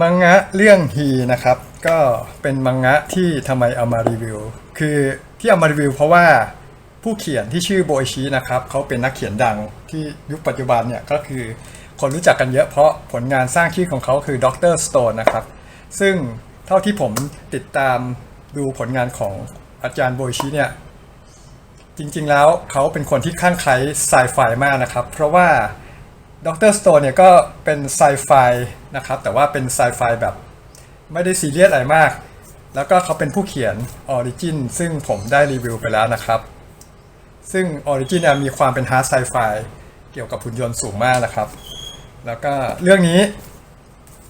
มังงะเรื่องฮีนะครับ ก็เป็นมังงะที่ทำไมเอามารีวิว คือที่เอามารีวิว เพราะว่าผู้เขียนที่ชื่อโบอิชินะครับเขาเป็นนักเขียนดังที่ยุคปัจจุบันเนี่ยก็คือคนรู้จักกันเยอะเพราะผลงานสร้างชื่อของเขาคือด็อกเตอร์สโตนนะครับ ซึ่งเท่าที่ผมติดตามดูผลงานของอาจารย์โบอิชิเนี่ยจริงๆแล้วเขาเป็นคนที่ข้างไคล้ไซไฟมากนะครับ เพราะว่า ด็อกเตอร์สโตนเนี่ยก็เป็นไซไฟนะครับ แต่ว่าเป็นไซไฟแบบไม่ได้ซีเรียสอะไรมาก แล้วก็เขาเป็นผู้เขียนออริจินซึ่งผมได้รีวิวไปแล้วนะครับ ซึ่งออริจินเนี่ยมีความเป็นฮาร์ดไซไฟเกี่ยวกับหุ่นยนต์สูงมากนะครับ แล้วก็เรื่องนี้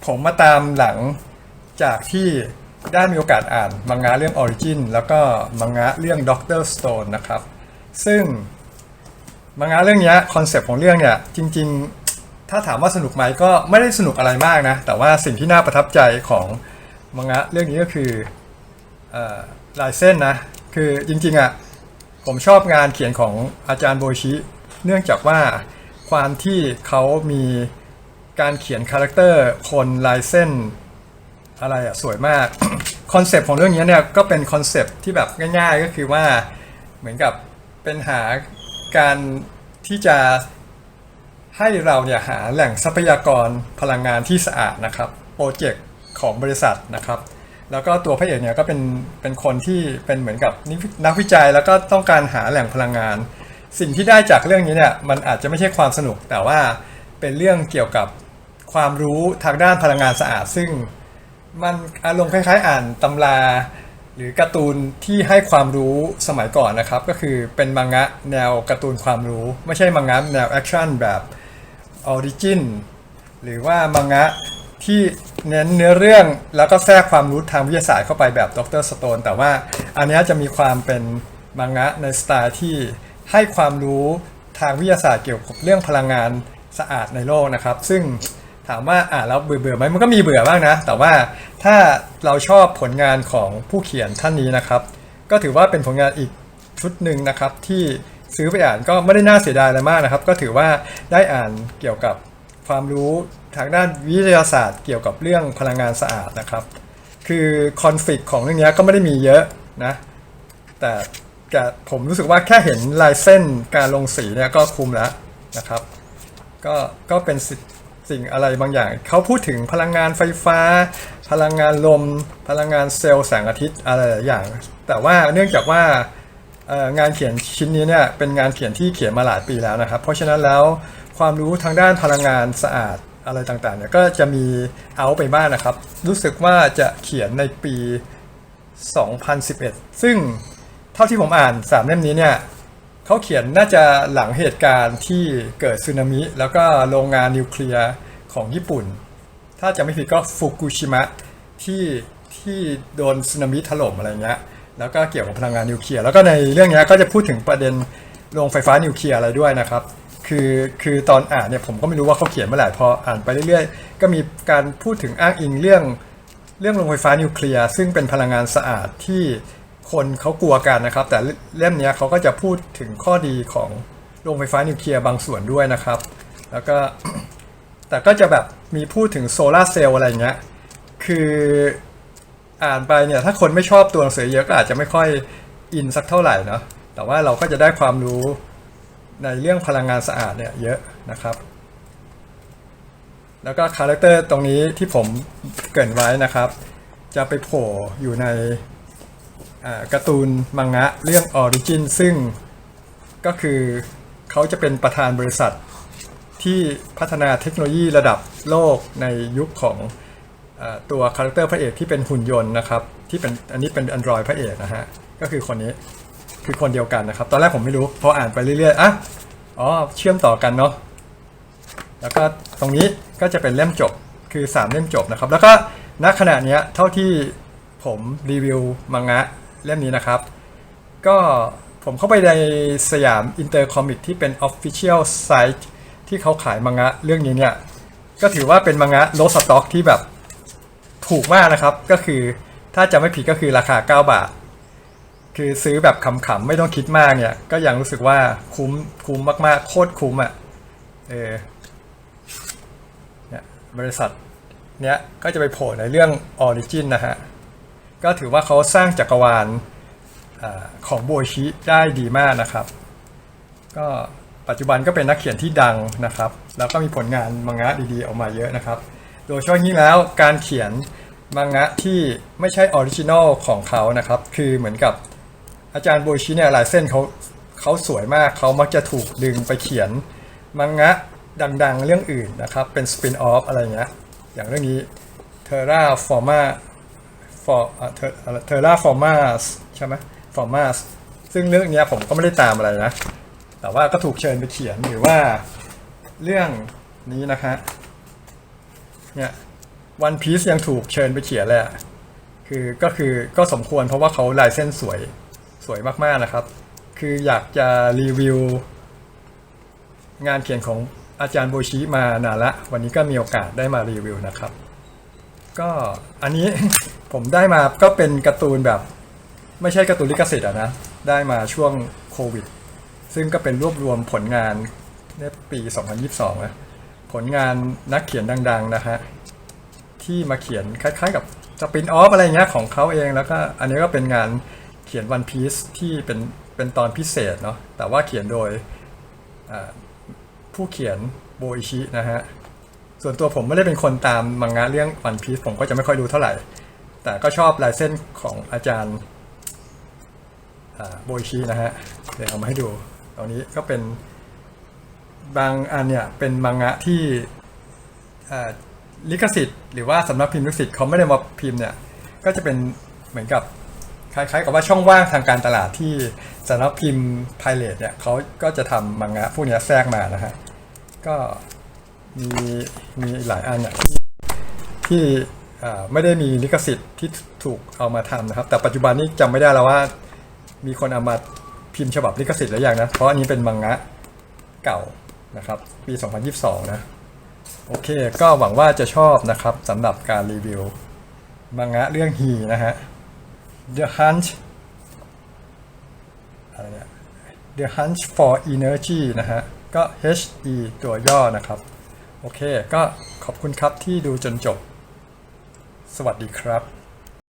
ผมมาตามหลังจากที่ได้มีโอกาสอ่านมังงะเรื่อง Origin แล้วก็มังงะเรื่อง Doctor Stone นะครับ ซึ่งมังงะเรื่องนี้คอนเซปต์ของเรื่องเนี่ยจริง ๆ ถ้าถามว่าสนุกไหมก็ไม่ได้สนุกอะไรมากนะ แต่ว่าสิ่งที่น่าประทับใจของมังงะเรื่องนี้ก็คืออลายเส้นนะ คือจริงๆอะผมชอบงานเขียนของอาจารย์โบชิ เนื่องจากว่าความที่เขามีการเขียนคาแรคเตอร์คนลายเส้นอะไรอะสวยมากคอนเซปต์ของเรื่องนี้เนี่ยก็เป็นคอนเซปต์ที่แบบง่าย ๆ ก็คือว่าเหมือนกับเป็นหาการที่จะ ให้เราเนี่ยหาแหล่งทรัพยากรพลังงานที่สะอาดนะครับโปรเจกต์ของบริษัทนะครับ แล้วก็ตัวพระเอกเนี่ยก็เป็นเป็นคนที่เป็นเหมือนกับนินักวิจัยแล้วก็ต้องการหาแหล่งพลังงาน สิ่งที่ได้จากเรื่องนี้เนี่ยมันอาจจะไม่ใช่ความสนุก แต่ว่าเป็นเรื่องเกี่ยวกับความรู้ทางด้านพลังงานสะอาด ซึ่งมันอารมณ์คล้ายๆ อ่านตำราหรือการ์ตูนที่ให้ความรู้สมัยก่อนนะครับ ก็คือเป็นมังงะแนวการ์ตูนความรู้ ไม่ใช่มังงะแนวแอคชั่นแบบ ออริจินหรือว่ามังงะที่เน้นเนื้อเรื่องแล้วก็แทรกความรู้ทางวิทยาศาสตร์เข้าไปแบบดรสโตนแต่ว่าอันนี้จะมีความเป็นมังงะในสไตล์ที่ให้ความรู้ทางวิทยาศาสตร์เกี่ยวกับเรื่องพลังงานสะอาดในโลกนะครับ ซึ่งถามว่าอ่านแล้วเบื่อเบื่อไหมมันก็มีเบื่อบ้างนะ แต่ว่าถ้าเราชอบผลงานของผู้เขียนท่านนี้นะครับ ก็ถือว่าเป็นผลงานอีกชุดหนึ่งนะครับที่ ซื้อไปอ่านก็ไม่ได้น่าเสียดายอะไรมากนะครับ ก็ถือว่าได้อ่านเกี่ยวกับความรู้ทางด้านวิทยาศาสตร์ เกี่ยวกับเรื่องพลังงานสะอาดนะครับ คือคอน FLICT ของเรื่องนี้ก็ไม่ได้มีเยอะนะ แต่แต่ผมรู้สึกว่าแค่เห็นลายเส้นการลงสีเนี่ยก็คุ้มแล้วนะครับ ก็ก็เป็นสิสิ่งอะไรบางอย่าง เขาพูดถึงพลังงานไฟฟ้า พลังงานลม พลังงานเซลล์แสงอาทิตย์อะไรหลายอย่าง แต่ว่าเนื่องจากว่า งานเขียนชิ้นนี้เนี่ยเป็นงานเขียนที่เขียนมาหลายปีแล้วนะครับ เพราะฉะนั้นแล้วความรู้ทางด้านพลังงานสะอาดอะไรต่างๆเนี่ยก็จะมีเอาไปบ้างนะครับ รู้สึกว่าจะเขียนในปี 2011 ซึ่งเท่าที่ผมอ่านสามเล่มนี้เนี่ยเขาเขียนน่าจะหลังเหตุการณ์ที่เกิดสึนามิ แล้วก็โรงงานนิวเคลียร์ของญี่ปุ่น ถ้าจะไม่ผิดก็ฟุกุชิมะที่ที่โดนสึนามิถล่มอะไรเงี้ย แล้วก็เกี่ยวกับพลังงานนิวเคลียร์แล้วก็ในเรื่องนี้ก็จะพูดถึงประเด็นโรงไฟฟ้านิวเคลียร์อะไรด้วยนะครับ คือคือตอนอ่านเนี่ยผมก็ไม่รู้ว่าเขาเขียนเมื่อไหร่พออ่านไปเรื่อยๆ ก็มีการพูดถึงอ้างอิงเรื่อง เรื่องโรงไฟฟ้านิวเคลียร์ซึ่งเป็นพลังงานสะอาดที่คนเขากลัวกันนะครับ แต่เล่มนี้เขาก็จะพูดถึงข้อดีของโรงไฟฟ้านิวเคลียร์บางส่วนด้วยนะครับ แล้วก็แต่ก็จะแบบมีพูดถึงโซลาร์เซลล์อะไรเงี้ยคือ อ่านไปเนี่ยถ้าคนไม่ชอบตัวหนังสือเยอะก็อาจจะไม่ค่อยอินสักเท่าไหร่เนาะแต่ว่าเราก็จะได้ความรู้ในเรื่องพลังงานสะอาดเนี่ยเยอะนะครับ แล้วก็คาแรคเตอร์ตรงนี้ที่ผมเกินไว้นะครับ จะไปโผล่อยู่ในการ์ตูนมังงะเรื่อง Origin ซึ่งก็คือเขาจะเป็นประธานบริษัทที่พัฒนาเทคโนโลยีระดับโลกในยุคของ ตัวคาแรคเตอร์พระเอกที่เป็นหุ่นยนต์นะครับที่เป็นอันนี้เป็น Android พระเอกนะฮะก็คือคนนี้คือคนเดียวกันนะครับ ตอนแรกผมไม่รู้พออ่านไปเรื่อยๆอะอ๋อเชื่อมต่อกันเนาะแล้วก็ตรงนี้ก็จะเป็นเล่มจบคือ 3 เล่มจบนะครับ แล้วก็ณขณะเนี้ยเท่าที่ผมรีวิวมังงะเล่มนี้นะครับ ก็ผมเข้าไปในสยามอินเตอร์คอมิกที่เป็น Official Site ที่เขาขายมังงะเรื่องนี้เนี่ย ก็ถือว่าเป็นมังงะโลสต็อกที่แบบ ถูกมากนะครับก็คือถ้าจะไม่ผิดก็คือราคา 9 บาท คือซื้อแบบขำๆไม่ต้องคิดมากเนี่ย ก็ยังรู้สึกว่าคุ้มคุ้มมากๆ โคตรคุ้มอะ่ะเออเนี่ยบริษัทเนี้ยก็จะไปโผล่ในเรื่อง Origin นะฮะ ก็ถือว่าเขาสร้างจักรวาลอของโบชิได้ดีมากนะครับ ก็ปัจจุบันก็เป็นนักเขียนที่ดังนะครับ แล้วก็มีผลงานมังงะดีๆออกมาเยอะนะครับ โดยเฉพาะยิ่งแล้วการเขียนมังงะที่ไม่ใช่ออริจินอลของเขานะครับ คือเหมือนกับอาจารย์โบชิเนี่ยลายเส้นเขาเขาสวยมากเขามักจะถูกดึงไปเขียนมังงะดังๆเรื่องอื่นนะครับ เป็นสปินออฟอะไรเงี้ยอย่างเรื่องนี้ Terra Forma for เทอร่าฟอร์มาสใช่ไหมฟอร์มาสซึ่งเรื่องนี้ผมก็ไม่ได้ตามอะไรนะ แต่ว่าก็ถูกเชิญไปเขียนหรือว่าเรื่องนี้นะฮะ เนี่ยวันพีซยังถูกเชิญไปเขียนเลยอะคือก็คือก็สมควรเพราะว่าเขาลายเส้นสวยสวยมากๆนะครับ คืออยากจะรีวิว งานเขียนของอาจารย์โบชิมานานละ วันนี้ก็มีโอกาสได้มารีวิวนะครับ ก็อันนี้ผมได้มาก็เป็นการ์ตูนแบบ ไม่ใช่การ์ตูนลิขสิทธิ์อะนะ ได้มาช่วงโควิด ซึ่งก็เป็นรวบรวมผลงานในปี 2022นะ ผลงานนักเขียนดัง ๆ นะฮะที่มาเขียนคล้าย ๆ กับสปินออฟอะไรเงี้ยของเขาเองแล้วก็อันนี้ก็เป็นงานเขียนวันพีซที่เป็นเป็นตอนพิเศษเนาะแต่ว่าเขียนโดยผู้เขียนโบอิชินะฮะส่วนตัวผมไม่ได้เป็นคนตามมังงะเรื่องวันพีซผมก็จะไม่ค่อยดูเท่าไหร่ แต่ก็ชอบลายเส้นของอาจารย์โบอิชินะฮะเดี๋ยวเอามาให้ดูตอนนี้ก็เป็น บางอันเนี่ยเป็นมังงะที่ลิขสิทธิ์หรือว่าสำนักพิมพ์ลิขสิทธิ์เขาไม่ได้มาพิมพ์เนี่ยก็จะเป็นเหมือนกับคล้ายๆกับว่าช่องว่างทางการตลาดที่สำนักพิมพ์ไพเรตเนี่ยเขาก็จะทำมังงะพวกนี้แทรกมานะฮะก็มีมีหลายอันเนี่ยที่ที่ไม่ได้มีลิขสิทธิ์ที่ถูกเอามาทำนะครับ แต่ปัจจุบันนี้จำไม่ได้แล้วว่า มีคนเอามาพิมพ์ฉบับลิขสิทธิ์หรือยังนะเพราะอันนี้เป็นมังงะเก่า นะครับ ปี 2022 นะ โอเค ก็หวังว่าจะชอบนะครับสำหรับการรีวิว มังงะเรื่องฮีนะฮะ The Hunt อะไรเนี่ย The Hunt for Energy นะฮะ ก็ HE ตัวย่อนะครับ โอเค ก็ขอบคุณครับที่ดูจนจบ สวัสดีครับ